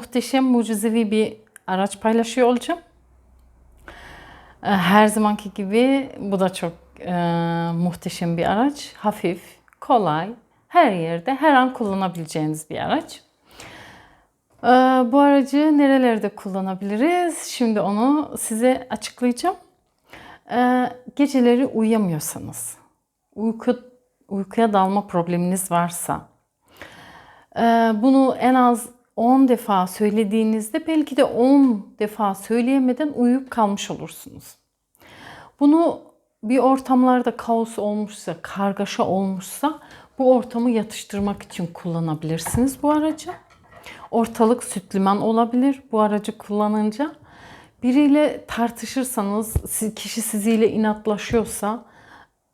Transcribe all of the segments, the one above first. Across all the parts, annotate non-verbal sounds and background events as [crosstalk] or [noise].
Muhteşem, mucizevi bir araç paylaşıyor olacağım. Ee, Her zamanki gibi bu da çok e, muhteşem bir araç. Hafif, kolay, her yerde, her an kullanabileceğiniz bir araç. Ee, Bu aracı nerelerde kullanabiliriz? Şimdi onu size açıklayacağım. Ee, Geceleri uyuyamıyorsanız, uyku, uykuya dalma probleminiz varsa, ee, bunu en az 10 defa söylediğinizde belki de 10 defa söyleyemeden uyuyup kalmış olursunuz. Bunu bir ortamlarda kaos olmuşsa, kargaşa olmuşsa bu ortamı yatıştırmak için kullanabilirsiniz bu aracı. Ortalık süt liman olabilir bu aracı kullanınca. Biriyle tartışırsanız, kişi siziyle inatlaşıyorsa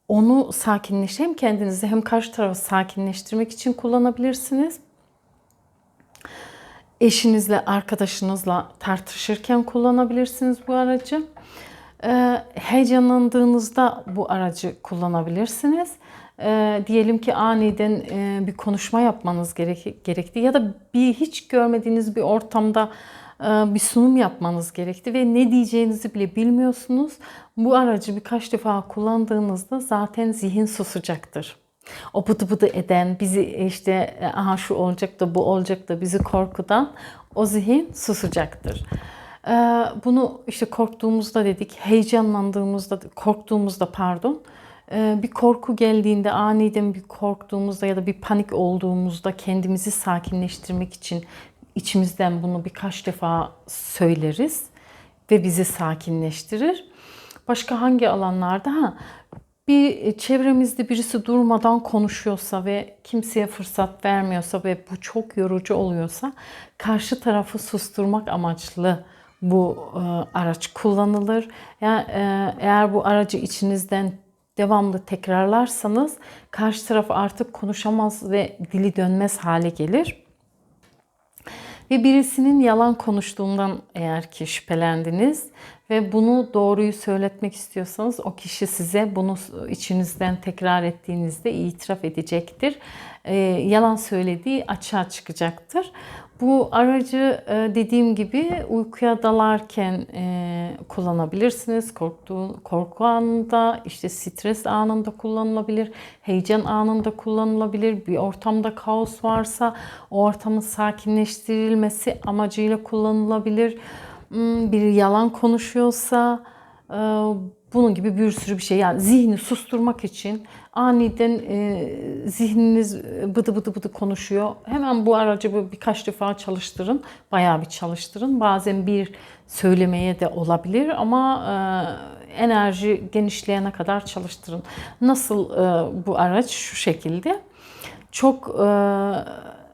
onu sakinleş hem kendinizi hem karşı tarafı sakinleştirmek için kullanabilirsiniz. Eşinizle, arkadaşınızla tartışırken kullanabilirsiniz bu aracı. Ee, heyecanlandığınızda bu aracı kullanabilirsiniz. Ee, diyelim ki aniden e, bir konuşma yapmanız gerek, gerekti ya da bir hiç görmediğiniz bir ortamda e, bir sunum yapmanız gerekti ve ne diyeceğinizi bile bilmiyorsunuz. Bu aracı birkaç defa kullandığınızda zaten zihin susacaktır. O bıdı bıdı eden, bizi işte aha şu olacak da bu olacak da bizi korkudan o zihin susacaktır. Ee, Bunu işte korktuğumuzda dedik, heyecanlandığımızda, korktuğumuzda pardon, ee, bir korku geldiğinde aniden bir korktuğumuzda ya da bir panik olduğumuzda kendimizi sakinleştirmek için içimizden bunu birkaç defa söyleriz ve bizi sakinleştirir. Başka hangi alanlarda? Ha, bir çevremizde birisi durmadan konuşuyorsa ve kimseye fırsat vermiyorsa ve bu çok yorucu oluyorsa karşı tarafı susturmak amaçlı bu e, araç kullanılır. Yani, e, eğer bu aracı içinizden devamlı tekrarlarsanız karşı taraf artık konuşamaz ve dili dönmez hale gelir. Ve birisinin yalan konuştuğundan eğer ki şüphelendiniz ve bunu doğruyu söyletmek istiyorsanız o kişi size bunu içinizden tekrar ettiğinizde itiraf edecektir. Ee, yalan söylediği açığa çıkacaktır. Bu aracı e, dediğim gibi uykuya dalarken e, kullanabilirsiniz. Korktuğu, korku anında, işte stres anında kullanılabilir, heyecan anında kullanılabilir. Bir ortamda kaos varsa o ortamın sakinleştirilmesi amacıyla kullanılabilir. Hmm, Biri yalan konuşuyorsa e, bunun gibi bir sürü bir şey yani zihni susturmak için aniden e, zihniniz bıdı bıdı bıdı konuşuyor. Hemen bu aracı bir- birkaç defa çalıştırın. Bayağı bir çalıştırın. Bazen bir söylemeye de olabilir ama e, enerji genişleyene kadar çalıştırın. Nasıl e, bu araç? Şu şekilde. Çok e,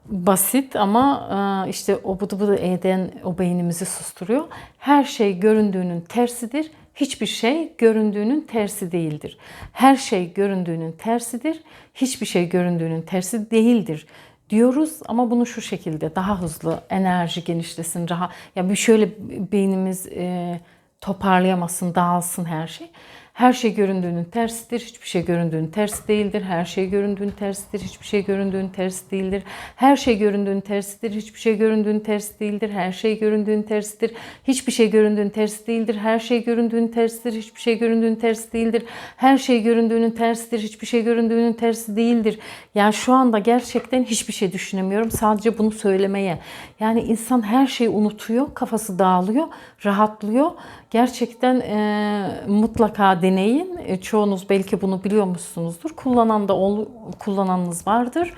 basit ama e, işte o bıdı bıdı eden o beynimizi susturuyor. Her şey göründüğünün tersidir. Hiçbir şey göründüğünün tersi değildir. Her şey göründüğünün tersidir. Hiçbir şey göründüğünün tersi değildir diyoruz ama bunu şu şekilde daha hızlı enerji genişlesin rahat ya bir şöyle beynimiz e, toparlayamasın dağılsın her şey. Her şey göründüğünün tersidir, hiçbir şey göründüğünün tersi değildir. Her şey göründüğünün tersidir, hiçbir şey göründüğünün tersi değildir. Her şey göründüğünün tersidir, hiçbir şey göründüğünün tersi değildir. Her şey göründüğünün tersidir, hiçbir şey göründüğünün tersi değildir. Her şey göründüğünün tersidir, hiçbir şey göründüğünün tersi değildir. Her şey göründüğünün tersidir, hiçbir şey göründüğünün tersi değildir. Yani şu anda gerçekten hiçbir şey düşünemiyorum. Sadece bunu söylemeye. Yani insan her şeyi unutuyor, kafası dağılıyor, rahatlıyor. Gerçekten e, mutlaka deneyin. E, çoğunuz belki bunu biliyormuşsunuzdur. Kullanan da ol, kullananınız vardır.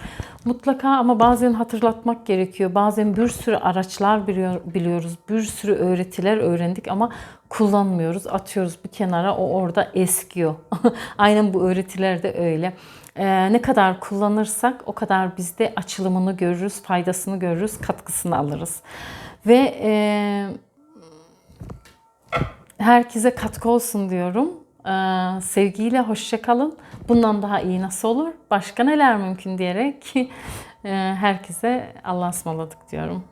Mutlaka ama bazen hatırlatmak gerekiyor. Bazen bir sürü araçlar biliyor, biliyoruz. Bir sürü öğretiler öğrendik ama kullanmıyoruz. Atıyoruz bir kenara o orada eskiyor. [laughs] Aynen bu öğretiler de öyle. E, ne kadar kullanırsak o kadar biz de açılımını görürüz, faydasını görürüz, katkısını alırız. Ve e, herkese katkı olsun diyorum. Ee, sevgiyle hoşça kalın. Bundan daha iyi nasıl olur? Başka neler mümkün diyerek [laughs] e, herkese Allah'a ısmarladık diyorum.